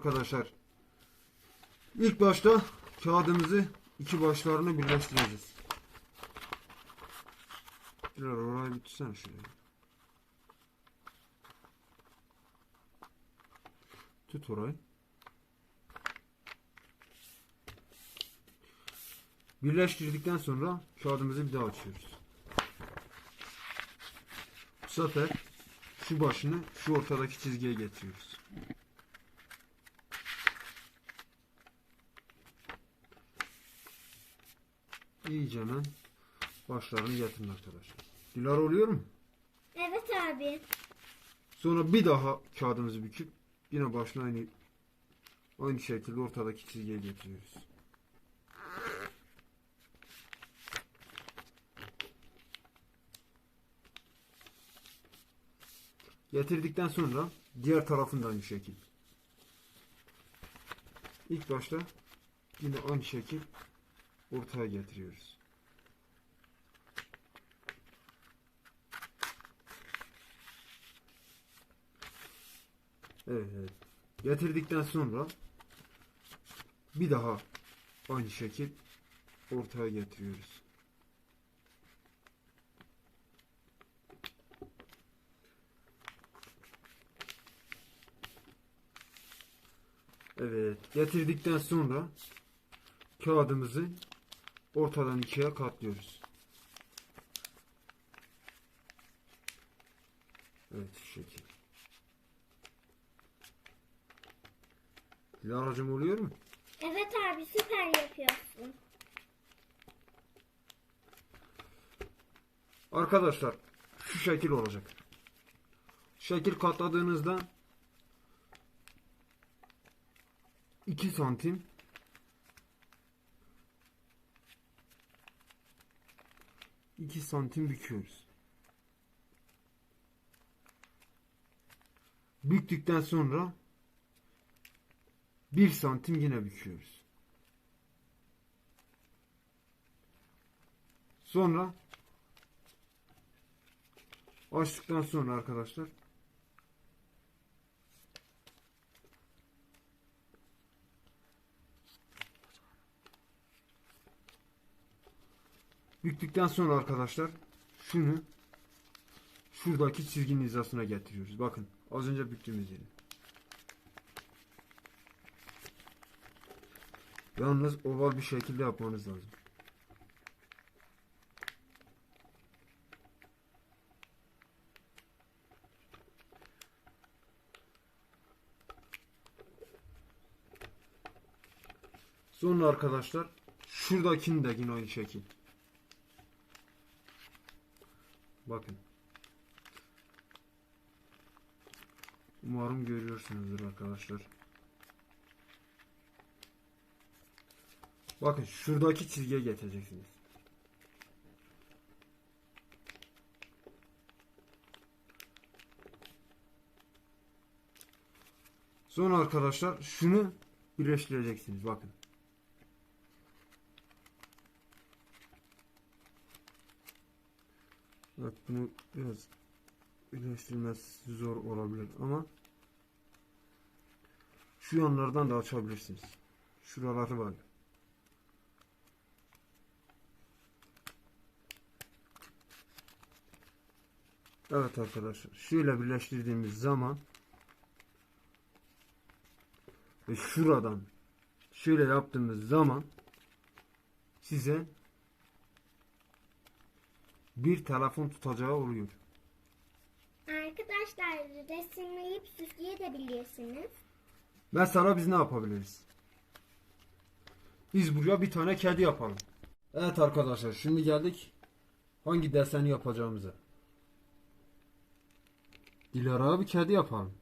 Arkadaşlar ilk başta kağıdımızı iki başlarını birleştireceğiz. Biraz orayı bitirsene şuraya. Tut orayı. Birleştirdikten sonra kağıdımızı bir daha açıyoruz. Bu sefer şu başını şu ortadaki çizgiye getiriyoruz. İyice hemen başlarını getirin arkadaşlar. Dilara oluyor mu? Evet abi. Sonra bir daha kağıdımızı büküp yine başına aynı aynı şekilde ortadaki çizgiye getiriyoruz. Getirdikten sonra diğer tarafında aynı şekil. İlk başta yine aynı şekil ortaya getiriyoruz. Evet. Getirdikten sonra bir daha aynı şekil ortaya getiriyoruz. Evet, getirdikten sonra kağıdımızı ortadan ikiye katlıyoruz. Evet, şu şekil. Dilara'cığım oluyor mu? Evet abi süper yapıyorsun. Arkadaşlar şu şekil olacak. Şekil katladığınızda 2 santim iki santim büküyoruz. Büktükten sonra 1 santim yine büküyoruz. Sonra açtıktan sonra arkadaşlar büktükten sonra arkadaşlar şunu şuradaki çizginin hizasına getiriyoruz. Bakın az önce büktüğümüz yeri. Yalnız oval bir şekilde yapmanız lazım. Sonra arkadaşlar şuradakini de yine aynı şekil. Bakın. Umarım görüyorsunuzdur arkadaşlar. Bakın şuradaki çizgiye getireceksiniz. Sonra arkadaşlar şunu birleştireceksiniz. Bakın. Bunu biraz birleştirmesi zor olabilir ama şu yanlardan da açabilirsiniz. Şuraları var. Evet arkadaşlar şöyle birleştirdiğimiz zaman ve şuradan şöyle yaptığımız zaman size bir telefon tutacağı oluyor. Arkadaşlar resimleyip süsleyebilirsiniz. Mesela biz ne yapabiliriz? Biz buraya bir tane kedi yapalım. Evet arkadaşlar şimdi geldik hangi deseni yapacağımıza. Dilara'ya bir kedi yapalım.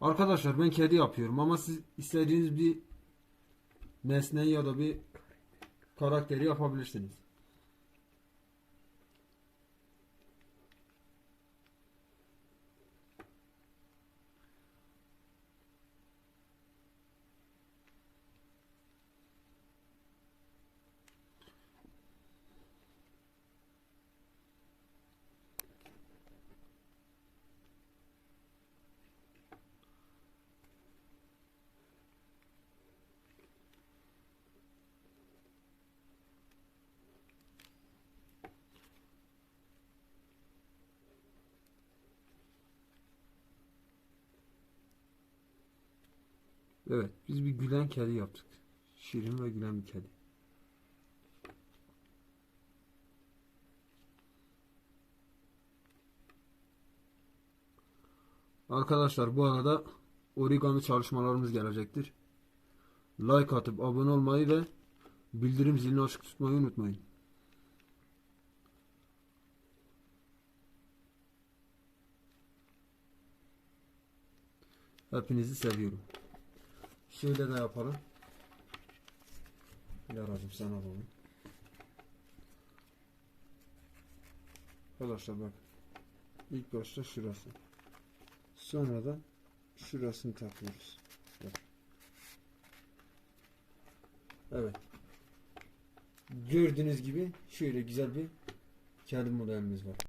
Arkadaşlar ben kedi yapıyorum ama siz istediğiniz bir nesneyi ya da bir karakteri yapabilirsiniz. Evet, biz bir gülen kedi yaptık. Şirin ve gülen bir kedi. Arkadaşlar bu arada origami çalışmalarımız gelecektir. Like atıp abone olmayı ve bildirim zilini açık tutmayı unutmayın. Hepinizi seviyorum. Şöyle de yapalım. Yaracım sen al onu. Arkadaşlar bak. İlk başta şurası. Sonra da şurasını takıyoruz. Bak. Evet. Gördüğünüz gibi şöyle güzel bir kedi modelimiz var.